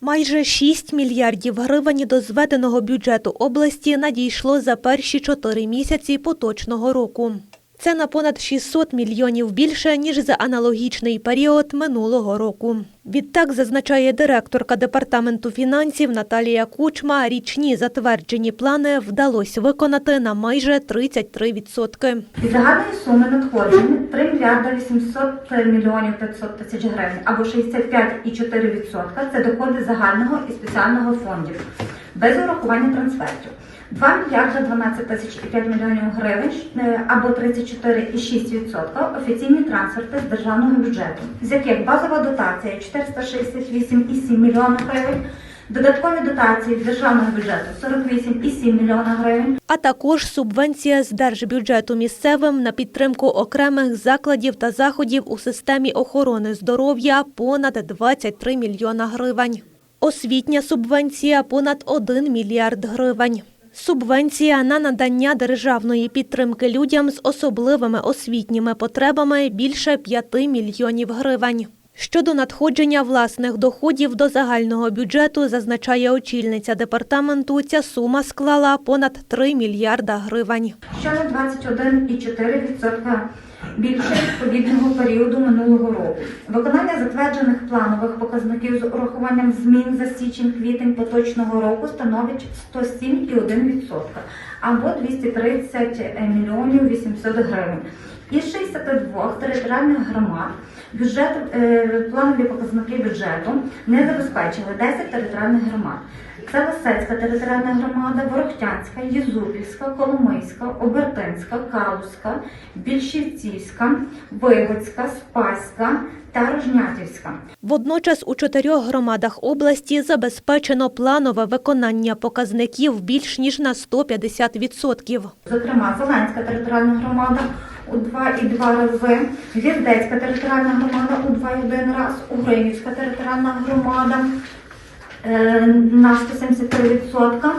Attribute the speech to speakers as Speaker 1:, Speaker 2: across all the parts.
Speaker 1: Майже 6 мільярдів гривень до зведеного бюджету області надійшло за перші чотири місяці поточного року. Це на понад 600 мільйонів більше, ніж за аналогічний період минулого року. Відтак, зазначає директорка департаменту фінансів Наталія Кучма, річні затверджені плани вдалося виконати на майже 33%.
Speaker 2: Із загальної суми надходжень 3 мільярда 800 мільйонів 500 тисяч гривень або 65,4% це доходи загального і спеціального фондів без урахування трансфертів. 2 мільярда 12 тисяч і 5 мільйонів гривень е, або 34,6% офіційні трансферти з державного бюджету, з яких базова дотація 468,7 мільйона гривень, додаткові дотації з державного бюджету 48,7 мільйона гривень,
Speaker 1: А також субвенція з держбюджету місцевим на підтримку окремих закладів та заходів у системі охорони здоров'я понад 23 мільйона гривень. Освітня субвенція понад 1 мільярд гривень. Субвенція на надання державної підтримки людям з особливими освітніми потребами більше 5 мільйонів гривень. Щодо надходження власних доходів до загального бюджету, зазначає очільниця департаменту, ця сума склала понад 3 мільярда гривень.
Speaker 2: на 21,4% більше відповідного періоду минулого року. Виконання затверджених планових показників з урахуванням змін за січень-квітень поточного року становить 107,1% або 230 мільйонів 800 гривень. Із 62 територіальних громад бюджет, е, планові показники бюджету не забезпечили 10 територіальних громад. Це Лисецька територіальна громада, Ворохтянська, Єзупільська, Коломийська, Обертинська, Калузька, Більшівцівська, Вигоцька, Спаська та Рожнятівська.
Speaker 1: Водночас у чотирьох громадах області забезпечено планове виконання показників більш ніж на 150%.
Speaker 2: Зокрема, Зеленська територіальна громада у 2,2 рази, Гвіздецька територіальна громада у 2,1 раз, Угринівська територіальна громада е, на 173%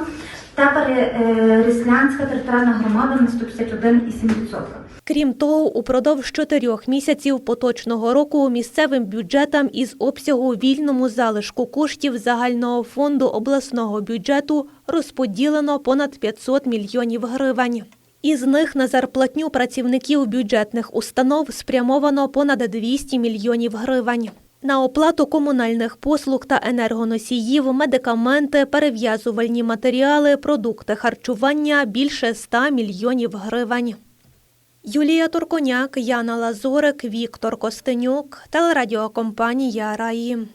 Speaker 2: та Переслянська територіальна громада на 151,7%.
Speaker 1: Крім того, упродовж чотирьох місяців поточного року місцевим бюджетам із обсягу вільному залишку коштів загального фонду обласного бюджету розподілено понад 500 мільйонів гривень. Із них на зарплатню працівників бюджетних установ спрямовано понад 200 мільйонів гривень. На оплату комунальних послуг та енергоносіїв, медикаменти, перев'язувальні матеріали, продукти харчування більше 100 мільйонів гривень. Юлія Турконяк, Яна Лазорик, Віктор Костенюк, телерадіокомпанія Раї.